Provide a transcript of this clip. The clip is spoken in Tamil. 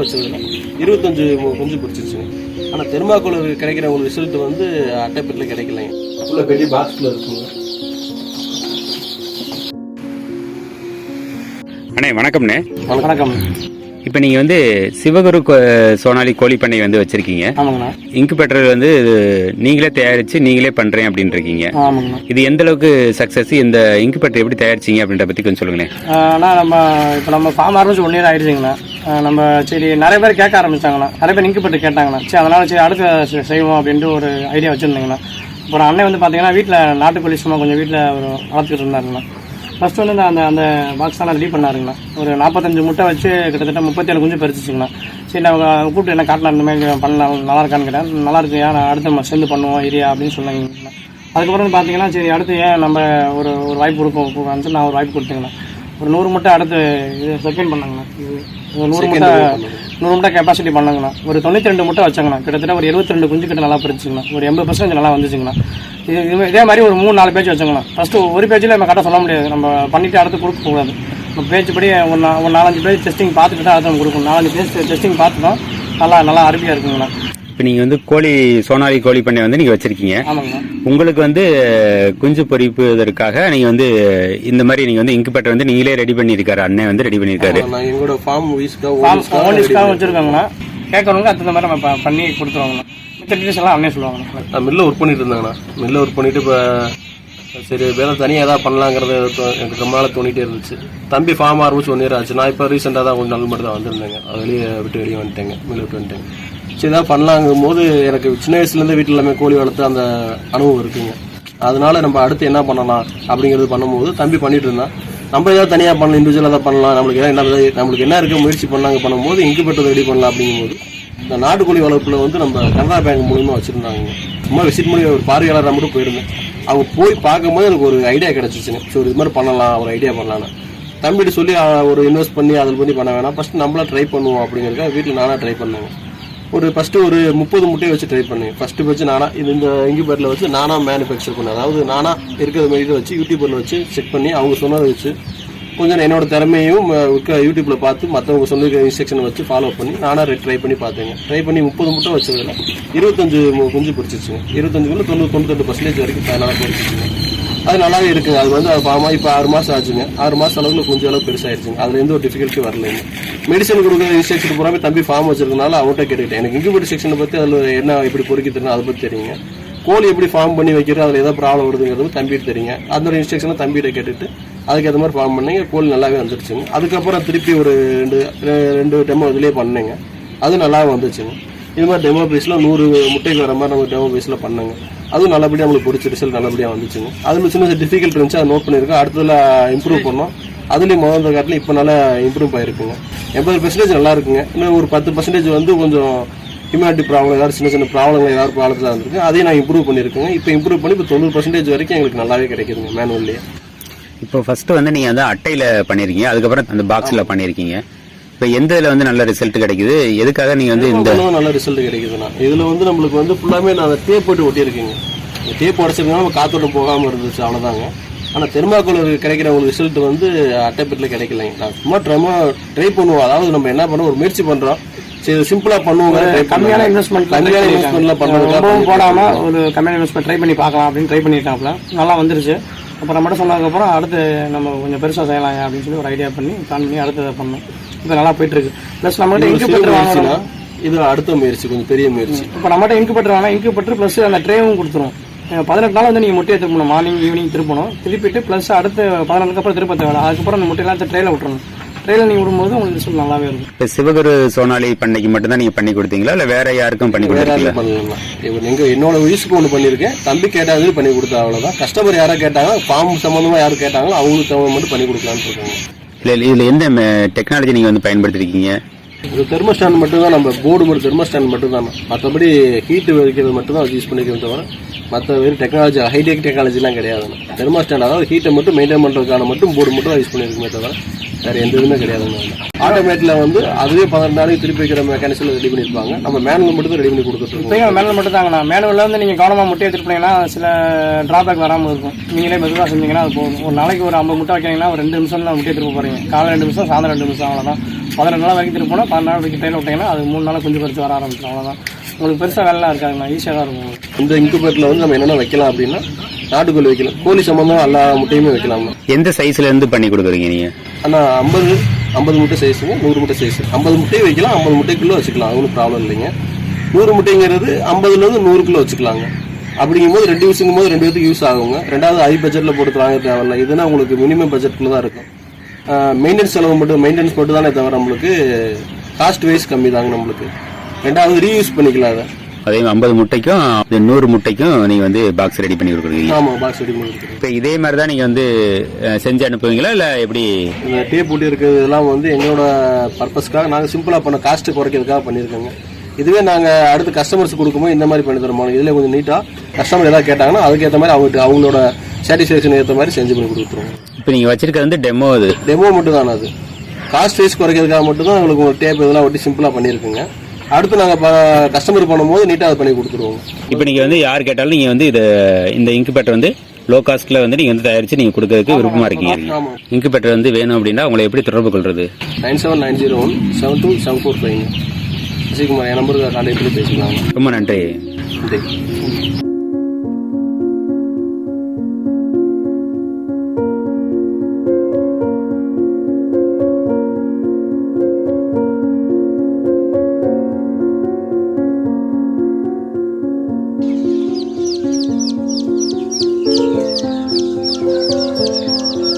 வச்சதுல இருபத்தஞ்சு குஞ்சு பிடிச்சிருச்சுங்க ஆனால் தெர்மாக்கோல் கிடைக்கிற ஒரு ரிசல்ட் வந்து அட்டைப்பெட்டில் கிடைக்கலைங்க. உள்ள பெரிய பாக்ஸில் இருக்குங்க. அண்ணே வணக்கம்ண்ணே. வணக்கம். இப்போ நீங்கள் வந்து சிவகுரு கோ- சோனாலி கோழி பண்ணை வந்து வச்சிருக்கீங்க. ஆமாங்கண்ணா. இன்குபேட்டர் வந்து நீங்களே தயாரிச்சு நீங்களே பண்றேன் அப்படின்னு இருக்கீங்க இது எந்த அளவுக்கு சக்சஸ் இந்த இன்குபேட்டர் எப்படி தயாரிச்சீங்க அப்படின்ற பத்தி கொஞ்சம் சொல்லுங்களேன். ஆனால் நம்ம இப்போ நம்ம ஃபார்ம் ஆரம்பிச்சு ஒன் இயர் ஆயிடுச்சுங்கண்ணா. நம்ம சரி நிறைய பேர் கேட்க ஆரம்பிச்சாங்கண்ணா நிறைய பேர் இன்குபேட்டர் கேட்டாங்கண்ணா சரி அதனால சரி அடுத்து செய்வோம் அப்படின்ட்டு ஒரு ஐடியா வச்சுருந்தீங்கண்ணா அப்புறம் அண்ணன் வந்து பார்த்தீங்கன்னா வீட்டில் நாட்டுக்கோழி சும்மா கொஞ்சம் வீட்டில் ஒரு வளர்த்துக்கிட்டு இருந்தாருங்கண்ணா ஃபர்ஸ்ட் வந்து இந்த அந்த அந்த பாக்ஸ் ரெடி பண்ணாருங்கண்ணா ஒரு நாற்பத்தஞ்சு முட்டை வச்சு கிட்டத்தட்ட முப்பத்தேழு குஞ்சு பறிச்சிச்சுங்கண்ணா சரி நான் அவங்க கூப்பிட்டு என்ன காட்டலாம் இந்த மாதிரி பண்ணலாம் நல்லா இருக்கான்னு கேட்டேன். நல்லா இருக்கு நான் அடுத்து நம்ம சேர்ந்து பண்ணுவோம் ஏரியா அப்படின்னு சொன்னாங்கண்ணா அதுக்கப்புறம் பார்த்தீங்கன்னா சரி அடுத்து ஏன் நம்ம ஒரு ஒரு வாய்ப்பு கொடுப்போம் நான் ஒரு வாய்ப்பு கொடுத்தேங்கண்ணா ஒரு நூறு முட்டை அடுத்து இது செகண்ட் பண்ணாங்கண்ணா. இது ஒரு நூறு முட்டை நூறு முட்டை கெப்பாசிட்டி பண்ணாங்கண்ணா. ஒரு தொண்ணூற்றி ரெண்டு முட்டை வச்சாங்கண்ணா. கிட்டத்தட்ட ஒரு இருபத்தி ரெண்டு குஞ்சு கிட்ட நல்லா பிரிச்சுங்கண்ணா ஒரு எண்பது பர்சன்ட் நல்லா வந்துச்சுங்கண்ணா. இது இது- மாதிரி ஒரு மூணு நாலு பேஜ் வச்சாங்கண்ணா. ஃபஸ்ட்டு ஒரு பேஜில் நம்ம கரெக்டாக சொல்ல முடியாது. நம்ம பண்ணிட்டு அடுத்து கொடுக்க கூடாது. நம்ம பேஜ் படி ஒரு நா- ஒரு நாலஞ்சு பேஜ் டெஸ்டிங் பார்த்துட்டு தான் அடுத்து நம்ம கொடுக்கணும். நாலஞ்சு பேஜ் டெஸ்டிங் பார்த்துட்டோம் நல்லா நல்லா அருமையாக இருக்குங்கண்ணா. இப்போ நீங்கள் வந்து கோழி சோனாலி கோழி பண்ணை வந்து நீங்கள் வச்சிருக்கீங்க. உங்களுக்கு வந்து குஞ்சு பொறிப்பதற்காக நீங்க வந்து இந்த மாதிரி நீங்க வந்து இன்குபேட்டர் வந்து நீங்களே ரெடி பண்ணியிருக்காரு. அண்ணன் வந்து ரெடி பண்ணியிருக்காரு. நான் எங்களோட ஃபார்ம் வச்சுருக்காங்கண்ணா. கேட்கறவங்க அந்த மாதிரி நம்ம பண்ணி கொடுத்துருவாங்கண்ணா. மித்த டீட்டெயில்ஸ் எல்லாம் அண்ணே சொல்லுவாங்கண்ணா. நான் மில்ல ஒர்க் பண்ணிட்டு இருந்தாங்கண்ணா. மில்ல ஒர்க் பண்ணிட்டு இப்போ சரி வேலை தனியாக ஏதாவது பண்ணலாங்கிறது எனக்கு ரொம்ப நாள் தோணிட்டே இருந்துச்சு. தம்பி ஃபார்ம் ஆரம்பிச்சு ஒன் இயர் ஆச்சு. நான் இப்போ ரீசெண்டாக தான் கொஞ்சம் நாள் மட்டும் தான் வந்திருந்தேங்க. வெளியே விட்டு வெளியே வந்துட்டேங்க. மில்ல விட்டு வந்துட்டேங்க. சரி ஏதாவது பண்ணலாங்கும் போது எனக்கு சின்ன வயசுலேருந்து வீட்டில் எல்லாமே கோழி வளர்த்து அந்த அனுபவம் இருக்குங்க. அதனால நம்ம அடுத்து என்ன பண்ணலாம் அப்படிங்கிறது பண்ணும்போது தம்பி பண்ணிட்டு இருந்தான் நம்ம ஏதாவது தனியாக பண்ணலாம் இண்டிவிஜுவலாக தான் பண்ணலாம் நம்மளுக்கு ஏதாவது என்ன நம்மளுக்கு என்ன இருக்க முயற்சி பண்ணாங்க பண்ணும்போது இன்குபேட்டர் ரெடி பண்ணலாம் அப்படிங்கும்போது இந்த நாட்டுக்கோழி வளர்ப்புல வந்து நம்ம கனரா பேங்க் மூலியமா வச்சிருந்தாங்க. சும்மா விசிட் பண்ணி ஒரு பார்வையாளராக மட்டும் போயிருந்தேன். அவங்க போய் பார்க்கும்போது எனக்கு ஒரு ஐடியா கிடைச்சிச்சுங்க. ஸோ இது மாதிரி பண்ணலாம் ஒரு ஐடியா பண்ணலான்னு. தம்பிட்டு சொல்லி ஒரு இன்வெஸ்ட் பண்ணி அதில் பண்ணி பண்ண வேணாம். ஃபர்ஸ்ட் நம்மளா ட்ரை பண்ணுவோம் அப்படிங்கிறத வீட்டில் நானாக ட்ரை பண்ணேங்க ஒரு ஃபஸ்ட்டு ஒரு முப்பது முட்டையை வச்சு ட்ரை பண்ணேன். ஃபஸ்ட்டு வச்சு நானா இது இந்த இன்குபேட்டர்ல வச்சு நானாக மேனுஃபேக்சர் பண்ணேன். அதாவது நானா இருக்கிற மாதிரி வச்சு யூடியூப்பில் வச்சு செக் பண்ணி அவங்க சொன்னதை வச்சு கொஞ்சம் என்னோட திறமையும் யூடியூப்பில் இருக்க பார்த்து மற்றவங்க சொன்ன இன்ஸ்ட்ரக்ஷன் வச்சு ஃபாலோ பண்ணி நானாக ட்ரை பண்ணி பார்த்தேங்க. ட்ரை பண்ணி முப்பது முட்டை வச்சதில் இருபத்தஞ்சு குஞ்சு பிடிச்சிச்சுங்க. இருபத்தஞ்சுக்குள்ள தொண்ணூறு தொண்ணூத்தெட்டு பர்சன்டேஜ் வரைக்கும் நல்லா பிடிச்சிச்சுங்க அது நல்லாவே இருக்குங்க அது வந்து அது பாமா இப்போ ஆறு மாதம் ஆச்சுங்க. ஆறு மாதம் அளவுக்கு கொஞ்சம் அளவு பெருசாயிருச்சுங்க. அதுல எந்த ஒரு டிஃபிகல்ட்டி வரலைங்க மெடிசன் கொடுக்குற இன்ஸ்ட்ரக்ஷன் பூராமே தம்பி ஃபார்ம் வச்சிருக்கனால அவங்ககிட்ட கேட்டுக்கிட்டேன். எனக்கு இன்குபேட்டர் செக்ஷனை பற்றி அதில் என்ன எப்படி பொறுக்கி தரணும் அதை பற்றி தெரியுங்க. கோழி எப்படி ஃபார்ம் பண்ணி வைக்கிறது அதில் எதாவது ப்ராப்ளம் வருதுங்கிறது தம்பிட்டு தெரியுங்க. அந்த ஒரு இன்ஸ்ட்ரக்ஷனை தம்பிகிட்ட கேட்டுட்டு அதுக்கேற்ற மாதிரி ஃபார்ம் பண்ணிங்க. கோழி நல்லாவே வந்துருச்சுங்க. அதுக்கப்புறம் திருப்பி ஒரு ரெண்டு ரெண்டு டெமோ இதுலேயே பண்ணேங்க. அது நல்லாவே வந்துச்சுங்க. இது மாதிரி டெமோ பேஸில் நூறு முட்டைக்கு வர மாதிரி நம்ம டெமோ பேஸில் பண்ணேங்க. அதுவும் நல்லபடியாக நம்மளுக்கு பிடிச்ச ரிசல்ட் நல்லபடியாக வந்துச்சுங்க. அதில் சின்ன டிஃபிகல்ட் இருந்துச்சு அதை நோட் பண்ணியிருக்கோம். அடுத்ததில் இம்ப்ரூவ் பண்ணோம். அதுலேயும் முதல் காட்டில் இப்போ நல்லா இம்ப்ரூவ் ஆயிருக்குங்க. எண்பது பர்சன்டேஜ் நல்லா இருக்குங்க. இன்னும் ஒரு பத்து பர்சன்டேஜ் வந்து கொஞ்சம் ஹியூமனிட்டி ப்ராப்ளம் ஏதாவது சின்ன சின்ன ப்ராப்ளங்கள் ஏதாவது ப்ராப்ளத்தில் இருந்திருக்கு. அதையும் நான் இம்ப்ரூவ் பண்ணியிருக்கேங்க. இப்போ இம்ப்ரூவ் பண்ணி இப்போ தொண்ணூறு பர்சன்டேஜ் வரைக்கும் எங்களுக்கு நல்லாவே கிடைக்குதுங்க மேனுவல்லையே இப்போ ஃபர்ஸ்ட் வந்து நீங்கள் வந்து அட்டையில் பண்ணியிருக்கீங்க. அதுக்கப்புறம் அந்த பாக்ஸில் பண்ணியிருக்கீங்க. இப்போ எந்த இதுல வந்து நல்ல ரிசல்ட் கிடைக்குது? எதுக்காக நீங்க வந்து இந்த நல்ல ரிசல்ட் கிடைக்குதுண்ணா இதுல வந்து நம்மளுக்கு வந்து ஃபுல்லாமே நான் டேப் போட்டு ஒட்டியிருக்கேங்க. இந்த டேப் உடச்சிருந்தா நம்ம காத்தோட்டம் போகாம இருந்துச்சு அவ்வளவுதாங்க. ஆனா தெர்மாக்கோல் கிடைக்கிற ஒரு ரிசல்ட் வந்து அட்டைப்பெட்டில் கிடைக்கலைங்க. நான் சும்மா ட்ரமா ட்ரை பண்ணுவோம். அதாவது நம்ம என்ன பண்ணோம் ஒரு முயற்சி பண்றோம். சரி சிம்பிளா try கம்மியான பண்ணுவோம். இன்வெஸ்ட்மெண்ட் கம்மியான இன்வெஸ்ட்மெண்ட்ல பண்ணுறது போடாம ஒரு கம்மியான இன்வெஸ்ட்மெண்ட் ட்ரை பண்ணி பார்க்கலாம் அப்படின்னு ட்ரை பண்ணிட்டாப்ல. நல்லா வந்துருச்சு. அப்புறம் மட்டும் சொன்னதுக்கப்புறம் அடுத்து நம்ம கொஞ்சம் பெருசாக செய்யலாம் அப்படின்னு சொல்லி ஒரு ஐடியா பண்ணி பிளான் பண்ணி அடுத்ததை பண்ணோம். இப்போ நல்லா போயிட்டு இருக்கு. ப்ளஸ் நம்மகிட்ட இன்குபேட்டர் வாங்கணும். இது அடுத்த முயற்சி கொஞ்சம் பெரிய முயற்சி. இப்போ நம்மகிட்ட இன்குபேட்டர் வாங்கினா இன்குபேட்டர் ப்ளஸ் அந்த ட்ரேவும் கொடுத்துரும். பதினெட்டு நாள் வந்து நீங்கள் முட்டையை திருப்பணும். Morning evening திருப்பணும். திருப்பிட்டு ப்ளஸ் அடுத்து பதினாலுக்கு அப்புறம் திருப்ப தேவை அதுக்கப்புறம் அந்த முட்டையெல்லாம் ட்ரேல விட்டுறணும். ட்ரேல நீங்கள் விடும்போது உங்களுக்கு ரிசல்ட் நல்லாவே இருக்கும். இப்போ சிவகுரு சோனாலி பண்ணைக்கு மட்டும் தான் நீங்க பண்ணி கொடுத்தீங்களா? இல்ல வேற யாருக்கும் பண்ணி கொடுத்தீங்களா பண்ணலாம் இவன் எங்க என்னோட வயசுக்கு ஒன்று பண்ணியிருக்கேன் தம்பி கேட்டாங்க பண்ணி கொடுத்தா அவ்வளவுதான். கஸ்டமர் யாரா கேட்டாங்க ஃபார்ம் சம்பந்தமா யாரும் கேட்டாங்களோ அவங்களுக்கு தகுந்த மட்டும் பண்ணி கொடுக்கலாம்னு இருக்காங்க. இல்ல இதுல எந்த டெக்னாலஜி நீங்க வந்து பயன்படுத்திருக்கீங்க? இது தெர்மோஸ்டாண்ட் மட்டும் தான் நம்ம போர்டு மட்டும் தெர்மோஸ்டாண்ட் மட்டும் தான் மற்றபடி ஹீட் வைக்கிறது மட்டும் தான் யூஸ் பண்ணிக்கிறத தவிர மற்ற வெறும் டெக்னாலஜி ஹைடெக் டெக்னாலஜிலாம் கிடையாதுண்ணா தெர்மாஸ்டாண்ட் அதாவது ஹீட்டை மட்டும் மெயின்டைன் பண்ணுறதுக்கான மட்டும் போர்டு மட்டும் யூஸ் பண்ணியிருக்குமே தவிர வேறு எந்த இதுவுமே கிடையாதுங்க ஆட்டோமேட்டில் வந்து அதுவே பதினெட்டு நாளைக்கு திருப்பி வைக்கிற மெக்கானிசம் ரெடி பண்ணியிருப்பாங்க நம்ம மேனுவல் மட்டும் ரெடி பண்ணி கொடுத்துருக்கோம் இப்பயும் மேனுவல் மட்டும் தாங்கண்ணா. மேனுவலில் வந்து நீங்கள் கவனமாக முட்டை திருப்பினீங்கன்னா சில டிராபேக் வராமல் இருக்கும். நீங்களே மெதுவாக செஞ்சீங்கன்னா அது போதும். ஒரு நாளைக்கு ஒரு ஐம்பது முட்டை வைக்கிறீங்கன்னா ஒரு ரெண்டு நிமிஷம் தான் முட்டை திருப்ப போகிறீங்க காலை ரெண்டு நிமிஷம் சாயந்தரம் ரெண்டு நிமிஷம் அவ்வளோதான் பதினெண்டு நாள் வரைக்கும் திருப்போனா போனால் பதினாறு வரைக்கும் ட்ரெயின் விட்டிங்கன்னா அது மூணு நாள் கொஞ்சம் குறைச்சி வர ஆரம்பிச்சிடும். அவ்வளோதான் உங்களுக்கு பெருசாக வேலைலாம் இருக்காதுண்ணா ஈஸியாக தான் இருக்கும் இந்த இன்குபேட்டரில் வந்து நம்ம என்னென்ன வைக்கலாம் அப்படின்னா நாட்டுக்கோழி வைக்கலாம். கோழி சம்பந்தம் எல்லா முட்டையுமே வைக்கலாம்ண்ணா எந்த சைஸ்ல இருந்து பண்ணி கொடுக்குறீங்க நீங்க? ஆனால் ஐம்பது ஐம்பது முட்டை சைஸுங்க நூறு முட்டை சைஸ் ஐம்பது முட்டையும் வைக்கலாம் ஐம்பது முட்டைக்குள்ளே வச்சுக்கலாம். அது ஒன்றும் ப்ராப்ளம் இல்லைங்க. நூறு முட்டைங்கிறது ஐம்பதுலேருந்து நூறு கிலோ வச்சுக்கலாங்க. அப்படிங்கும்போது ரெண்டு யூஸுங்கும் போது ரெண்டு பேருக்கு யூஸ் ஆகுங்க. ரெண்டாவது ஹை பட்ஜெட்டில் போட்டு வாங்க தேவையில்ல. இதுனா உங்களுக்கு மினிமம் பட்ஜெட்டில் தான் இருக்கும். மெயின்டெனன்ஸ் செலவு மட்டும் மெயின்டெனன்ஸ் மட்டும் தானே தவிர நம்மளுக்கு காஸ்ட் வைஸ் கம்மி தாங்க நம்மளுக்கு. ரெண்டாவது ரீயூஸ் பண்ணிக்கலாம் அதை. அதே ஐம்பது முட்டைக்கும் நூறு முட்டைக்கும் நீங்க வந்து பாக்ஸ் ரெடி பண்ணி கொடுக்குறீங்க. ஆமாம் பாக்ஸ் ரெடி பண்ணி இப்ப இதே மாதிரி தான் நீங்க வந்து செஞ்சு அனுப்புவீங்களா? இல்ல எப்படி? டேப் ஒட்டி இருக்கிறது இதெல்லாம் வந்து எங்களோட பர்பஸ்க்காக நாங்கள் சிம்பிளாக பண்ண காஸ்ட்டு குறைக்கிறதுக்காக பண்ணியிருக்கோங்க. இதுவே நாங்கள் அடுத்து கஸ்டமர்ஸ் கொடுக்கும்போது இந்த மாதிரி பண்ணி தரோம் இதில் கொஞ்சம் நீட்டாக கஸ்டமர் ஏதாவது கேட்டாங்கன்னா அதுக்கேற்ற மாதிரி அவங்க அவங்களோட சாட்டிஸ்ஃபேக்ஷன் ஏற்ற மாதிரி செஞ்சு பண்ணி கொடுத்துருவோம். இப்ப நீங்க வச்சிருக்கிறது வந்து டெமோ இது டெமோ மட்டும் தானே அது. காஸ்ட் வைஸ் குறைக்கிறதுக்காக மட்டும் தான் உங்களுக்கு ஒரு டேப் இதெல்லாம் ஒட்டி சிம்பிளாக பண்ணியிருக்குங்க. அடுத்து நாங்கள் கஸ்டமர் பண்ணும்போது நீட்டாக அதை பண்ணி கொடுத்துருவோம். இப்ப நீங்க வந்து யார் கேட்டாலும் நீங்க வந்து இத இந்த இன்குபேட்டர் வந்து லோ காஸ்ட்ல வந்து நீங்க வந்து தயாரிச்சு நீங்க கொடுக்கறதுக்கு விருப்பமா இருக்கீங்க. இன்குபேட்டர் வந்து வேணும் அப்படின்னா உங்களை எப்படி தொடர்பு கொள்றது? Nine seven nine zero one seven two seven four five. Sasikumar என் நம்பருக்கு கான்டாக்ட் பண்ணி பேசிக்கலாம். ரொம்ப நன்றி. நன்றி.